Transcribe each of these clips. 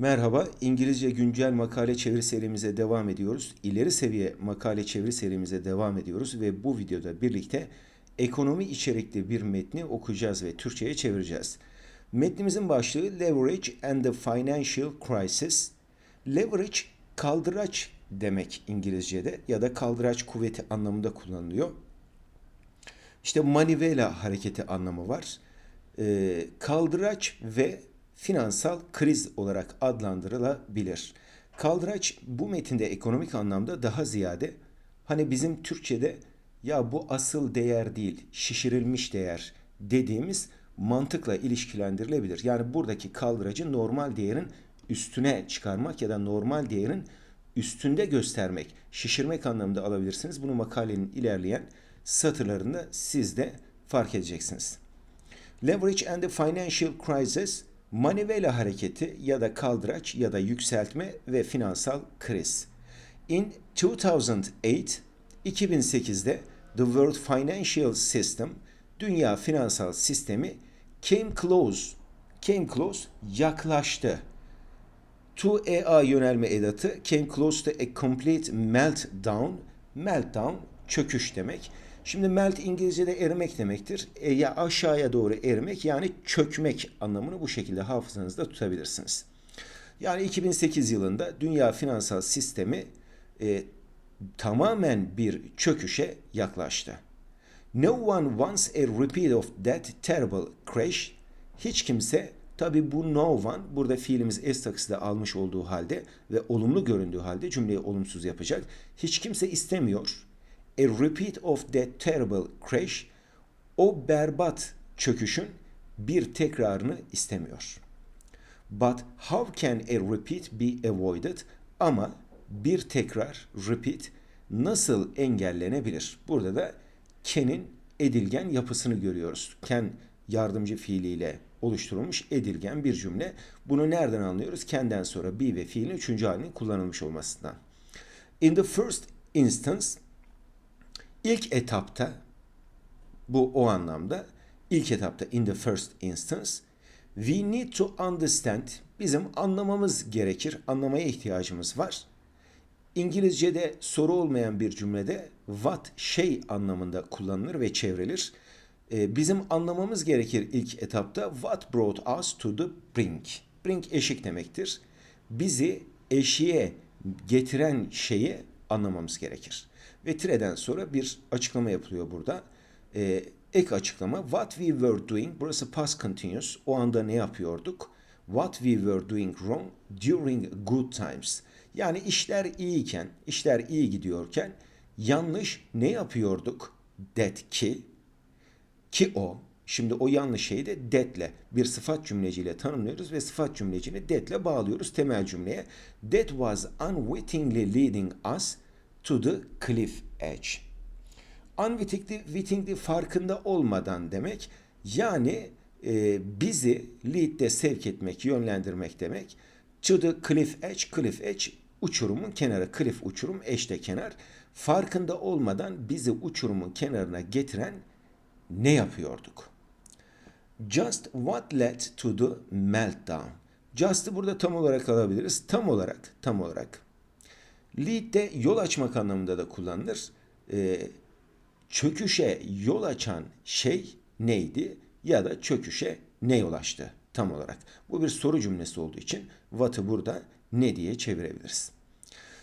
Merhaba, İngilizce güncel makale çeviri serimize devam ediyoruz. İleri seviye makale çeviri serimize devam ediyoruz ve bu videoda birlikte ekonomi içerikli bir metni okuyacağız ve Türkçe'ye çevireceğiz. Metnimizin başlığı Leverage and the Financial Crisis. Leverage kaldıraç demek İngilizce'de ya da kaldıraç kuvveti anlamında kullanılıyor. İşte manivela hareketi anlamı var. Ee, kaldıraç ve finansal kriz olarak adlandırılabilir. Kaldıraç bu metinde ekonomik anlamda daha ziyade hani bizim Türkçe'de ya bu asıl değer değil, şişirilmiş değer dediğimiz mantıkla ilişkilendirilebilir. Yani buradaki kaldıracı normal değerin üstüne çıkarmak ya da normal değerin üstünde göstermek, şişirmek anlamında alabilirsiniz. Bunu makalenin ilerleyen satırlarında siz de fark edeceksiniz. Leverage and the Financial Crisis, manivela hareketi ya da kaldıraç ya da yükseltme ve finansal kriz. In 2008, 2008'de The World Financial System, dünya finansal sistemi came close, came close, yaklaştı. To a yönelme edatı came close to a complete meltdown, meltdown çöküş demek. Şimdi melt İngilizce'de erimek demektir. E, ya aşağıya doğru erimek yani çökmek anlamını bu şekilde hafızanızda tutabilirsiniz. Yani 2008 yılında dünya finansal sistemi e, tamamen bir çöküşe yaklaştı. No one wants a repeat of that terrible crash. Hiç kimse tabi bu no one burada fiilimiz s takısı da almış olduğu halde ve olumlu göründüğü halde cümleyi olumsuz yapacak. Hiç kimse istemiyor a repeat of that terrible crash o berbat çöküşün bir tekrarını istemiyor. But how can a repeat be avoided? Ama bir tekrar repeat nasıl engellenebilir? Burada da can'in edilgen yapısını görüyoruz. Can yardımcı fiiliyle oluşturulmuş edilgen bir cümle. Bunu nereden anlıyoruz? Can'den sonra be ve fiilin üçüncü halinin kullanılmış olmasından. In the first instance İlk etapta bu o anlamda ilk etapta in the first instance we need to understand bizim anlamamız gerekir. Anlamaya ihtiyacımız var. İngilizce'de soru olmayan bir cümlede what şey anlamında kullanılır ve çevrilir. Ee, bizim anlamamız gerekir ilk etapta what brought us to the brink. Brink eşik demektir. Bizi eşiğe getiren şeyi anlamamız gerekir. Ve tireden sonra bir açıklama yapılıyor burada. Ee, ek açıklama what we were doing burası past continuous o anda ne yapıyorduk? What we were doing wrong during good times. Yani işler iyiyken, işler iyi gidiyorken yanlış ne yapıyorduk? That ki ki o Şimdi o yanlış şeyi de that'le bir sıfat cümleciyle tanımlıyoruz ve sıfat cümlecini that'le bağlıyoruz temel cümleye. That was unwittingly leading us to the cliff edge. Unwittingly, wittingly farkında olmadan demek. Yani e, bizi lead'de sevk etmek, yönlendirmek demek. To the cliff edge, cliff edge uçurumun kenarı, cliff uçurum, edge de kenar. Farkında olmadan bizi uçurumun kenarına getiren ne yapıyorduk? Just what led to the meltdown? Just'ı burada tam olarak alabiliriz. Tam olarak, tam olarak Lead de yol açmak anlamında da kullanılır. Ee, çöküşe yol açan şey neydi ya da çöküşe ne yol açtı tam olarak. Bu bir soru cümlesi olduğu için what'ı burada ne diye çevirebiliriz.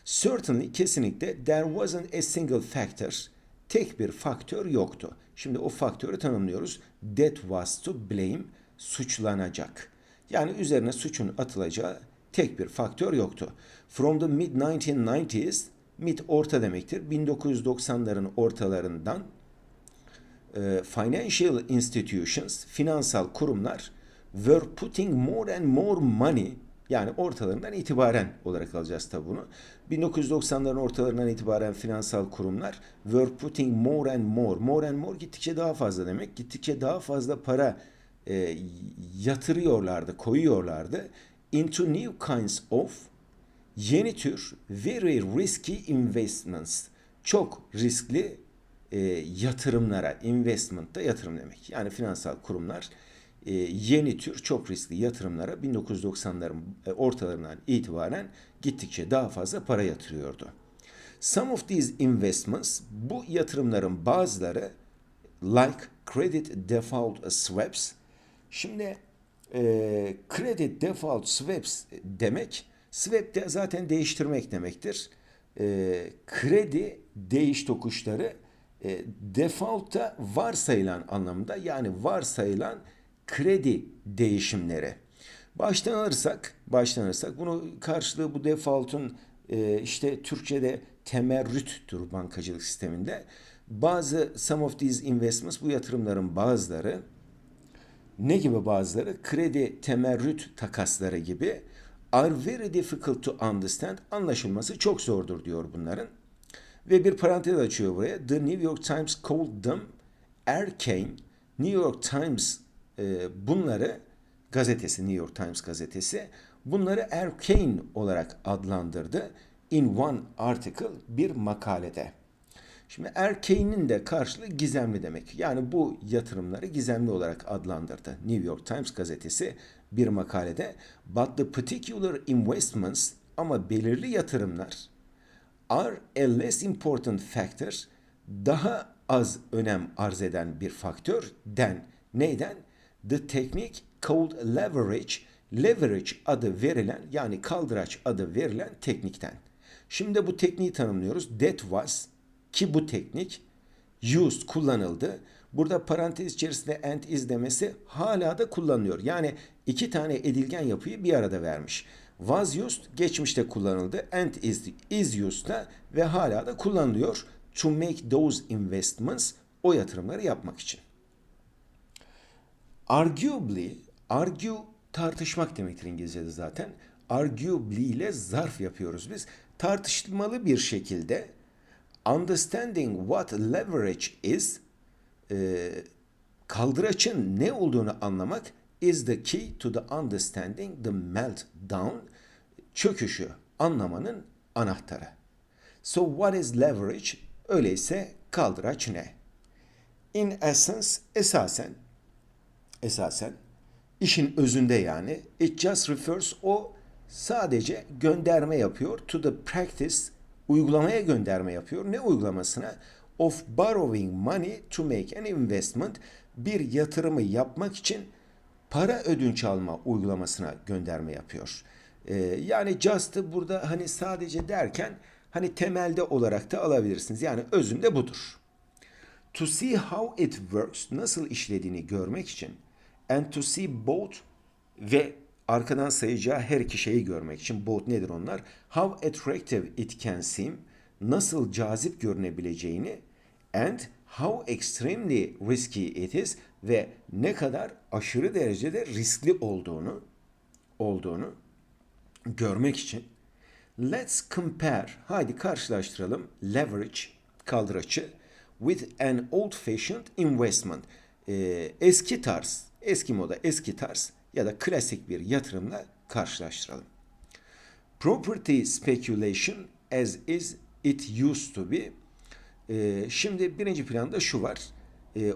Certainly kesinlikle there wasn't a single factor. Tek bir faktör yoktu. Şimdi o faktörü tanımlıyoruz. That was to blame suçlanacak. Yani üzerine suçun atılacağı tek bir faktör yoktu. From the mid 1990s, mid orta demektir. 1990'ların ortalarından e, financial institutions, finansal kurumlar were putting more and more money yani ortalarından itibaren olarak alacağız tabi bunu. 1990'ların ortalarından itibaren finansal kurumlar were putting more and more. More and more gittikçe daha fazla demek. Gittikçe daha fazla para e, yatırıyorlardı, koyuyorlardı into new kinds of yeni tür very risky investments. Çok riskli e, yatırımlara, investment da yatırım demek. Yani finansal kurumlar e, yeni tür çok riskli yatırımlara 1990'ların e, ortalarından itibaren gittikçe daha fazla para yatırıyordu. Some of these investments, bu yatırımların bazıları like credit default swaps. Şimdi credit default swaps demek, swap de zaten değiştirmek demektir. E, kredi değiş tokuşları e, varsayılan anlamında yani varsayılan kredi değişimleri. Baştan alırsak, baştan alırsak bunu karşılığı bu default'un e, işte Türkçe'de temerrüttür bankacılık sisteminde. Bazı some of these investments bu yatırımların bazıları ne gibi bazıları? Kredi temerrüt takasları gibi are very difficult to understand. Anlaşılması çok zordur diyor bunların. Ve bir parantez açıyor buraya. The New York Times called them arcane. New York Times e, bunları gazetesi New York Times gazetesi bunları arcane olarak adlandırdı in one article bir makalede. Şimdi arcane'in de karşılığı gizemli demek. Yani bu yatırımları gizemli olarak adlandırdı. New York Times gazetesi bir makalede. But the particular investments ama belirli yatırımlar are a less important factor daha az önem arz eden bir faktör den neyden? The technique called leverage leverage adı verilen yani kaldıraç adı verilen teknikten. Şimdi bu tekniği tanımlıyoruz. That was ki bu teknik used kullanıldı. Burada parantez içerisinde and is demesi hala da kullanılıyor. Yani iki tane edilgen yapıyı bir arada vermiş. Was used geçmişte kullanıldı. And is, is used da ve hala da kullanılıyor. To make those investments o yatırımları yapmak için. Arguably, argue tartışmak demektir İngilizce'de zaten. Arguably ile zarf yapıyoruz biz. Tartışmalı bir şekilde understanding what leverage is e, kaldıraçın ne olduğunu anlamak is the key to the understanding the meltdown çöküşü anlamanın anahtarı. So what is leverage? Öyleyse kaldıraç ne? In essence esasen esasen işin özünde yani it just refers o sadece gönderme yapıyor to the practice uygulamaya gönderme yapıyor. Ne uygulamasına? Of borrowing money to make an investment bir yatırımı yapmak için para ödünç alma uygulamasına gönderme yapıyor. Ee, yani just'ı burada hani sadece derken hani temelde olarak da alabilirsiniz. Yani özünde budur. To see how it works, nasıl işlediğini görmek için and to see both ve arkadan sayacağı her iki şeyi görmek için both nedir onlar? How attractive it can seem, nasıl cazip görünebileceğini and how extremely risky it is ve ne kadar aşırı derecede riskli olduğunu olduğunu görmek için. Let's compare. Haydi karşılaştıralım. Leverage kaldıraçı with an old fashioned investment. Ee, eski tarz eski moda eski tarz ya da klasik bir yatırımla karşılaştıralım. Property speculation as is it used to be. Ee, şimdi birinci planda şu var. Ee,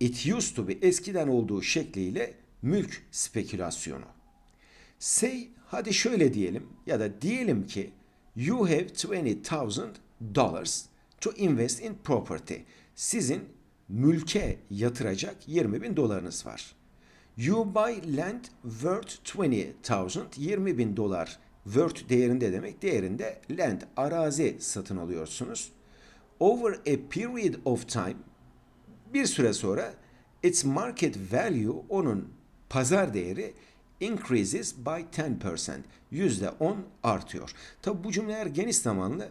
it used to be eskiden olduğu şekliyle mülk spekülasyonu. Say hadi şöyle diyelim ya da diyelim ki you have 20,000 dollars to invest in property. Sizin mülke yatıracak 20 bin dolarınız var. You buy land worth 20,000 20 bin dolar worth değerinde demek değerinde land arazi satın alıyorsunuz. Over a period of time bir süre sonra its market value onun pazar değeri increases by 10%. Yüzde 10 artıyor. Tabi bu cümleler geniş zamanlı.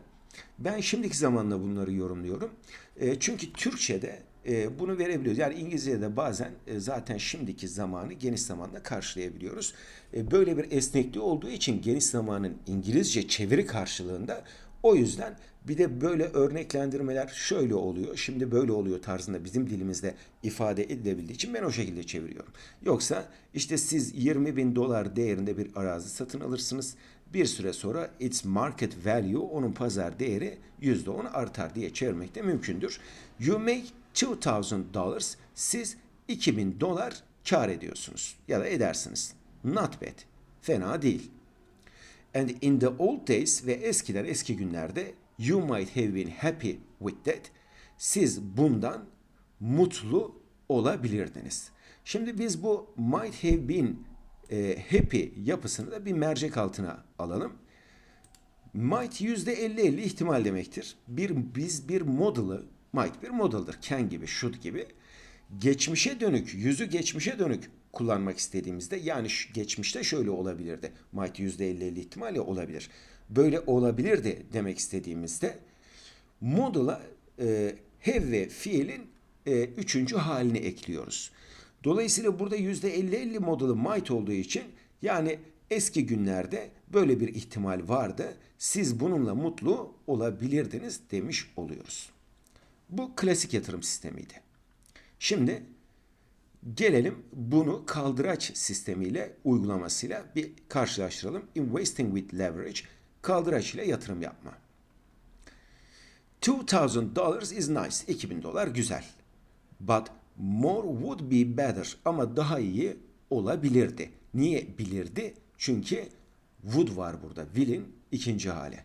Ben şimdiki zamanla bunları yorumluyorum. E, çünkü Türkçe'de e, bunu verebiliyoruz. Yani İngilizce'de bazen e, zaten şimdiki zamanı geniş zamanla karşılayabiliyoruz. E, böyle bir esnekliği olduğu için geniş zamanın İngilizce çeviri karşılığında o yüzden bir de böyle örneklendirmeler şöyle oluyor, şimdi böyle oluyor tarzında bizim dilimizde ifade edilebildiği için ben o şekilde çeviriyorum. Yoksa işte siz 20 bin dolar değerinde bir arazi satın alırsınız. Bir süre sonra its market value onun pazar değeri %10 artar diye çevirmek de mümkündür. You make 2000 dollars siz 2000 dolar kar ediyorsunuz ya da edersiniz. Not bad. Fena değil. And in the old days ve eskiden eski günlerde you might have been happy with that. Siz bundan mutlu olabilirdiniz. Şimdi biz bu might have been e, happy yapısını da bir mercek altına alalım. Might %50-50 ihtimal demektir. Bir, biz bir model'ı, might bir model'dır. Can gibi, should gibi. Geçmişe dönük, yüzü geçmişe dönük kullanmak istediğimizde yani geçmişte şöyle olabilirdi. Might %50-50 ihtimalle olabilir. Böyle olabilirdi demek istediğimizde model'a e, have ve fiilin e, üçüncü halini ekliyoruz. Dolayısıyla burada %50-50 modeli might olduğu için yani eski günlerde böyle bir ihtimal vardı. Siz bununla mutlu olabilirdiniz demiş oluyoruz. Bu klasik yatırım sistemiydi. Şimdi gelelim bunu kaldıraç sistemiyle uygulamasıyla bir karşılaştıralım. Investing with leverage kaldıraç ile yatırım yapma. $2,000 is nice. 2000 dolar güzel. But more would be better. Ama daha iyi olabilirdi. Niye bilirdi? Çünkü would var burada. Will'in ikinci hali.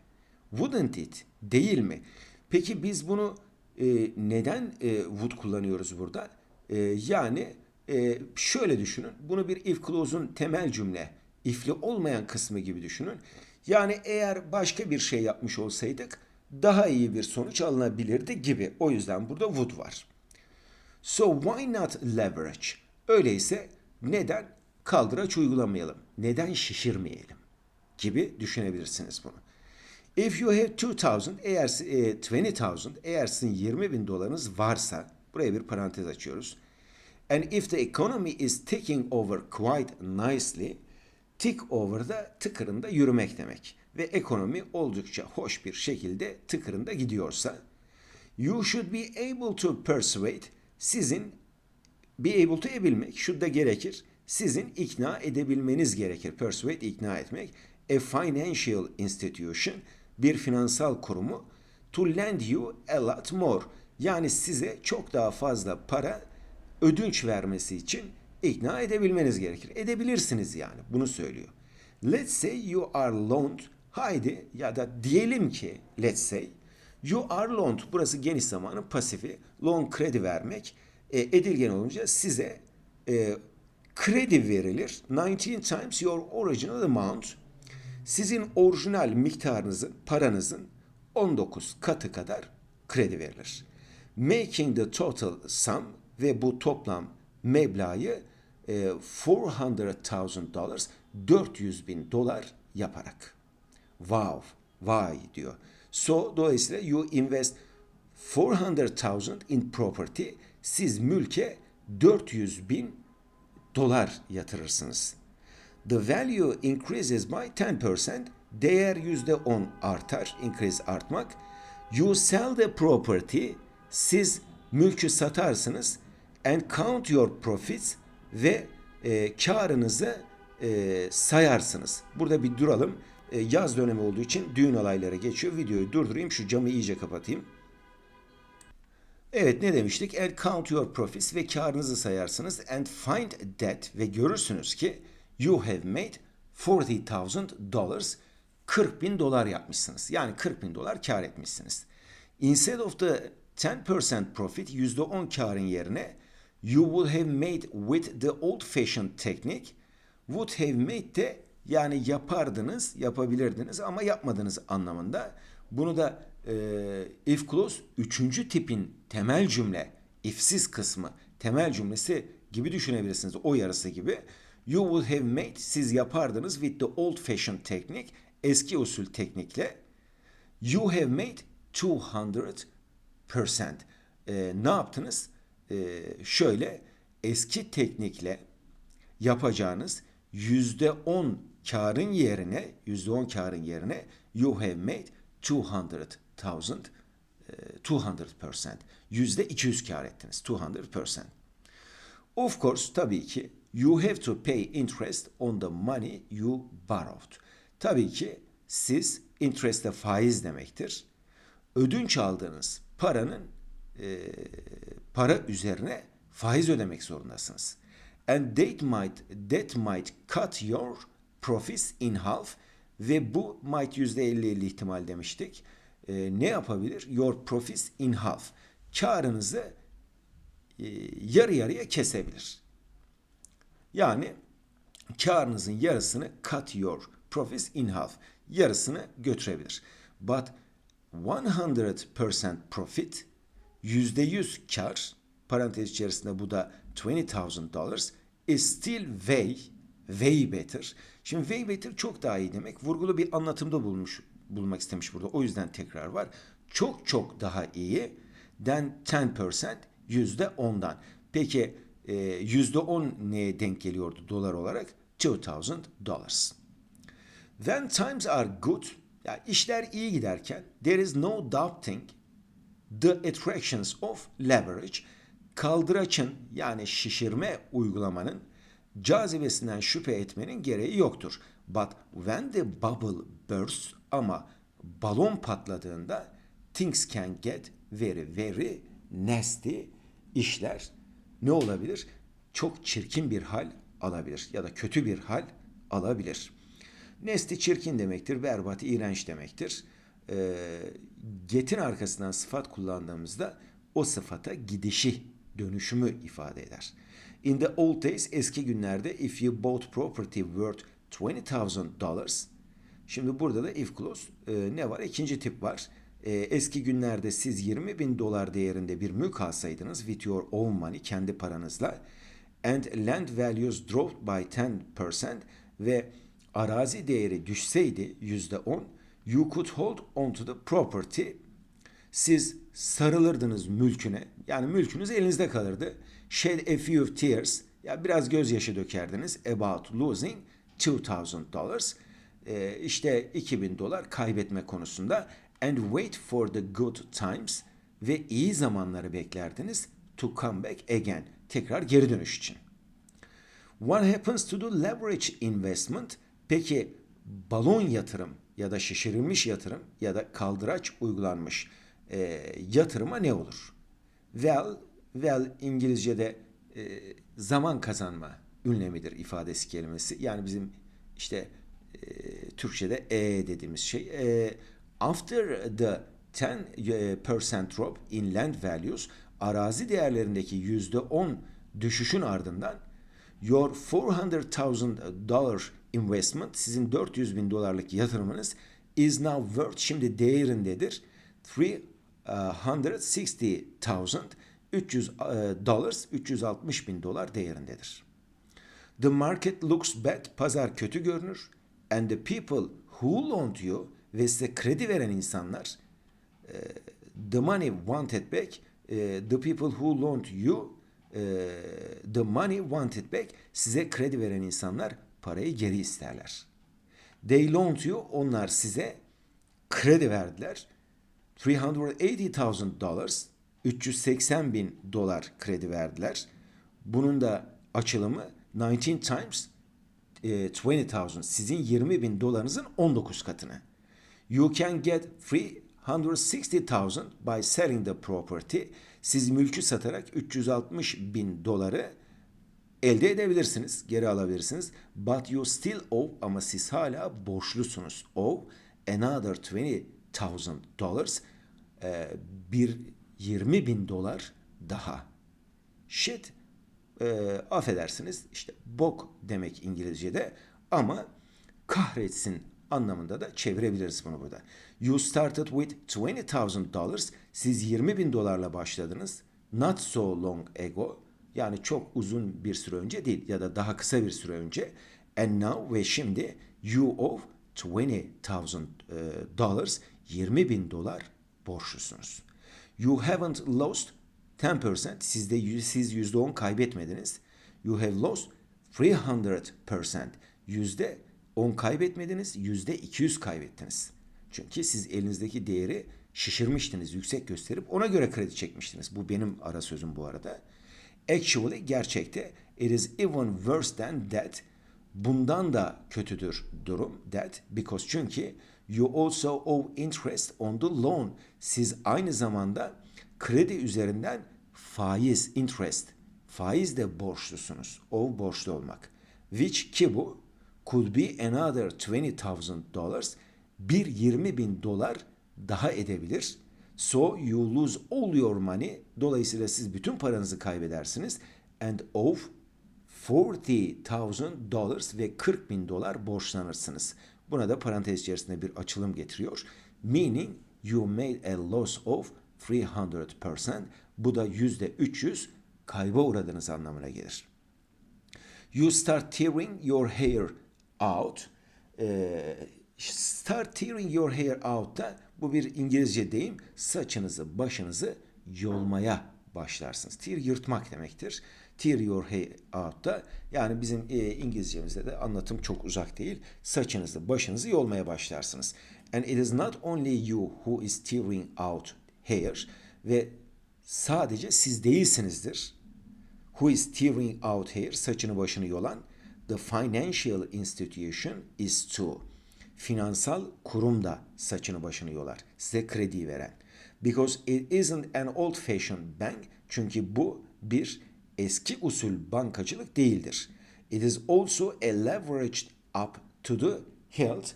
Wouldn't it? Değil mi? Peki biz bunu e, neden e, would kullanıyoruz burada? E, yani e, şöyle düşünün. Bunu bir if clause'un temel cümle, if'li olmayan kısmı gibi düşünün. Yani eğer başka bir şey yapmış olsaydık daha iyi bir sonuç alınabilirdi gibi. O yüzden burada would var. So why not leverage? Öyleyse neden kaldıraç uygulamayalım? Neden şişirmeyelim? Gibi düşünebilirsiniz bunu. If you have 2000 eğer e, 20,000 eğer sizin 20 bin dolarınız varsa buraya bir parantez açıyoruz. And if the economy is taking over quite nicely tick over da tıkırında yürümek demek. Ve ekonomi oldukça hoş bir şekilde tıkırında gidiyorsa you should be able to persuade sizin be able to ebilmek should da gerekir. Sizin ikna edebilmeniz gerekir. Persuade ikna etmek. A financial institution bir finansal kurumu to lend you a lot more. Yani size çok daha fazla para ödünç vermesi için ikna edebilmeniz gerekir. Edebilirsiniz yani bunu söylüyor. Let's say you are loaned. Haydi ya da diyelim ki let's say you are loaned. Burası geniş zamanın pasifi. Loan kredi vermek. E, edilgen olunca size e, kredi verilir. 19 times your original amount. Sizin orijinal miktarınızın, paranızın 19 katı kadar kredi verilir. Making the total sum ve bu toplam meblağı e, 400,000 dollars 400 bin dolar yaparak. Wow, vay diyor. So dolayısıyla you invest 400,000 in property. Siz mülke 400 bin dolar yatırırsınız. The value increases by 10%. Değer %10 artar. Increase artmak. You sell the property. Siz mülkü satarsınız. And count your profits. Ve e, karınızı e, sayarsınız. Burada bir duralım. E, yaz dönemi olduğu için düğün olayları geçiyor. Videoyu durdurayım. Şu camı iyice kapatayım. Evet ne demiştik? And count your profits ve karınızı sayarsınız. And find that ve görürsünüz ki you have made 40,000 dollars 40 bin dolar yapmışsınız. Yani 40 bin dolar kar etmişsiniz. Instead of the 10% profit %10 karın yerine you would have made with the old fashioned technique would have made de yani yapardınız, yapabilirdiniz ama yapmadınız anlamında. Bunu da e, if clause üçüncü tipin temel cümle, ifsiz kısmı, temel cümlesi gibi düşünebilirsiniz. O yarısı gibi. You would have made, siz yapardınız with the old fashioned technique, eski usul teknikle. You have made 200%. E, ne yaptınız? E, şöyle, eski teknikle yapacağınız yüzde on karın yerine yüzde on karın yerine you have made 200,000 e, 200%. Yüzde 200 kar ettiniz. 200%. Of course tabii ki you have to pay interest on the money you borrowed. Tabii ki siz interest de faiz demektir. Ödünç aldığınız paranın e, para üzerine faiz ödemek zorundasınız. And that might that might cut your profits in half ve bu might %50-50 ihtimal demiştik. Ee, ne yapabilir? Your profits in half. Karınızı e, yarı yarıya kesebilir. Yani karınızın yarısını cut your profits in half. Yarısını götürebilir. But 100% profit %100 kar parantez içerisinde bu da 20,000 dollars is still way way better. Şimdi way better çok daha iyi demek. Vurgulu bir anlatımda bulmuş bulmak istemiş burada. O yüzden tekrar var. Çok çok daha iyi than 10% yüzde ondan. Peki e, yüzde on neye denk geliyordu dolar olarak? 2000 dollars. When times are good, yani işler iyi giderken there is no doubting the attractions of leverage kaldıraçın yani şişirme uygulamanın cazibesinden şüphe etmenin gereği yoktur. But when the bubble bursts ama balon patladığında things can get very very nasty işler ne olabilir? Çok çirkin bir hal alabilir ya da kötü bir hal alabilir. Nesli çirkin demektir, berbat, iğrenç demektir. E, get'in arkasından sıfat kullandığımızda o sıfata gidişi, dönüşümü ifade eder. In the old days, eski günlerde if you bought property worth 20,000 dollars Şimdi burada da if clause e, ne var? İkinci tip var. E, eski günlerde siz 20 bin dolar değerinde bir mülk alsaydınız with your own money, kendi paranızla and land values dropped by 10% ve arazi değeri düşseydi yüzde on, you could hold on to the property. Siz sarılırdınız mülküne. Yani mülkünüz elinizde kalırdı. Shed a few tears. Ya biraz gözyaşı dökerdiniz about losing 2000 dollars. Ee, işte 2000 dolar kaybetme konusunda and wait for the good times ve iyi zamanları beklerdiniz to come back again. Tekrar geri dönüş için. What happens to the leverage investment? Peki balon yatırım ya da şişirilmiş yatırım ya da kaldıraç uygulanmış e, yatırıma ne olur? Well, well İngilizce'de e, zaman kazanma ünlemidir ifadesi kelimesi. Yani bizim işte e, Türkçe'de e dediğimiz şey. E, after the 10% drop in land values arazi değerlerindeki yüzde 10 düşüşün ardından your 400,000 dollar investment sizin 400 bin dolarlık yatırımınız is now worth şimdi değerindedir 360,000 300 uh, dollars 360 bin dolar değerindedir. The market looks bad pazar kötü görünür and the people who loaned you ve size kredi veren insanlar uh, the money wanted back uh, the people who loaned you uh, the money wanted back size kredi veren insanlar parayı geri isterler. They loaned you onlar size kredi verdiler. 380,000 dollars 380 bin dolar kredi verdiler. Bunun da açılımı 19 times e, 20,000 sizin 20 bin dolarınızın 19 katını. You can get 360,000 by selling the property. Siz mülkü satarak 360 bin doları elde edebilirsiniz, geri alabilirsiniz. But you still owe ama siz hala borçlusunuz. Owe another 20,000 dollars e, bir 20 bin dolar daha. Shit e, affedersiniz işte bok demek İngilizce'de ama kahretsin anlamında da çevirebiliriz bunu burada. You started with 20,000 dollars. Siz 20 bin dolarla başladınız. Not so long ago. Yani çok uzun bir süre önce değil ya da daha kısa bir süre önce. And now ve şimdi you owe 20,000 dollars 20 bin dolar borçlusunuz. You haven't lost 10%. Sizde siz %10 kaybetmediniz. You have lost 300%. Yüzde 10 kaybetmediniz, yüzde 200 kaybettiniz. Çünkü siz elinizdeki değeri şişirmiştiniz, yüksek gösterip ona göre kredi çekmiştiniz. Bu benim ara sözüm bu arada. Actually gerçekte it is even worse than that. Bundan da kötüdür durum that because çünkü you also owe interest on the loan. Siz aynı zamanda kredi üzerinden faiz interest faizle borçlusunuz. O borçlu olmak. Which ki bu could be another 20,000 dollars. Bir 20 bin dolar daha edebilir. So you lose all your money. Dolayısıyla siz bütün paranızı kaybedersiniz. And of 40,000 dollars ve 40 bin dolar borçlanırsınız. Buna da parantez içerisinde bir açılım getiriyor. Meaning you made a loss of 300%. Bu da yüzde 300 kayba uğradığınız anlamına gelir. You start tearing your hair out. Ee, start tearing your hair out da bu bir İngilizce deyim. Saçınızı, başınızı yolmaya başlarsınız. Tear yırtmak demektir. Tear your hair out da yani bizim e, İngilizcemizde de anlatım çok uzak değil. Saçınızı, başınızı yolmaya başlarsınız. And it is not only you who is tearing out hair ve sadece siz değilsinizdir. Who is tearing out hair, saçını başını yolan. The financial institution is too. Finansal kurum da saçını başını yolar. Size kredi veren. Because it isn't an old fashioned bank. Çünkü bu bir eski usul bankacılık değildir. It is also a leveraged up to the hilt.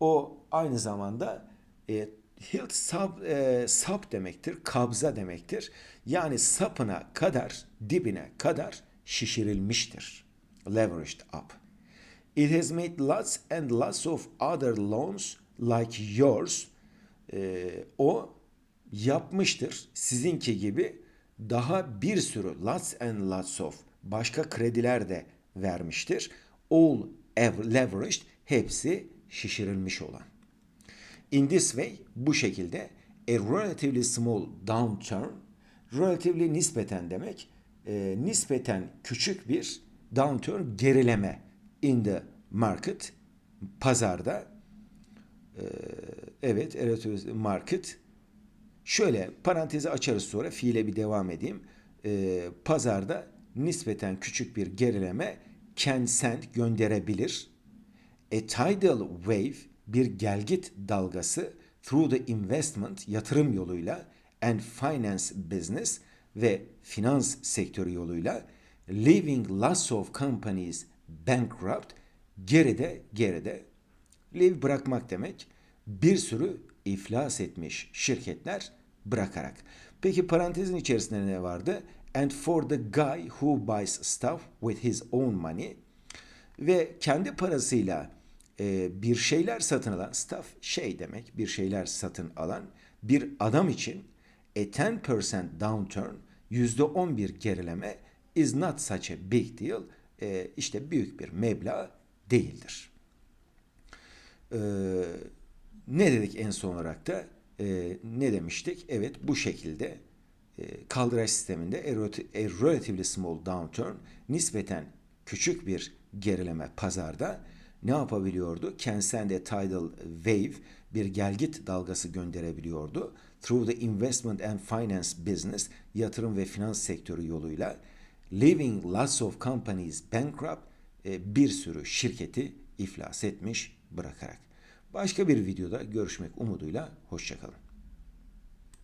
O aynı zamanda e, hilt sap, e, sap demektir, kabza demektir. Yani sapına kadar, dibine kadar şişirilmiştir. Leveraged up. It has made lots and lots of other loans like yours. E, o yapmıştır sizinki gibi daha bir sürü lots and lots of başka krediler de vermiştir. All leveraged hepsi şişirilmiş olan. In this way bu şekilde a relatively small downturn relatively nispeten demek e, nispeten küçük bir downturn gerileme in the market pazarda e, evet evet market Şöyle parantezi açarız sonra fiile bir devam edeyim. Ee, pazarda nispeten küçük bir gerileme can send gönderebilir. A tidal wave bir gelgit dalgası through the investment yatırım yoluyla and finance business ve finans sektörü yoluyla leaving lots of companies bankrupt geride geride leave bırakmak demek bir sürü iflas etmiş şirketler bırakarak. Peki parantezin içerisinde ne vardı? And for the guy who buys stuff with his own money ve kendi parasıyla e, bir şeyler satın alan stuff şey demek bir şeyler satın alan bir adam için a 10% downturn yüzde 11 gerileme is not such a big deal e, işte büyük bir meblağ değildir. Eee ne dedik en son olarak da? E, ne demiştik? Evet bu şekilde e, kaldıraç sisteminde a relatively small downturn nispeten küçük bir gerileme pazarda ne yapabiliyordu? Can send a tidal wave bir gelgit dalgası gönderebiliyordu. Through the investment and finance business yatırım ve finans sektörü yoluyla leaving lots of companies bankrupt e, bir sürü şirketi iflas etmiş bırakarak. Başka bir videoda görüşmek umuduyla hoşçakalın.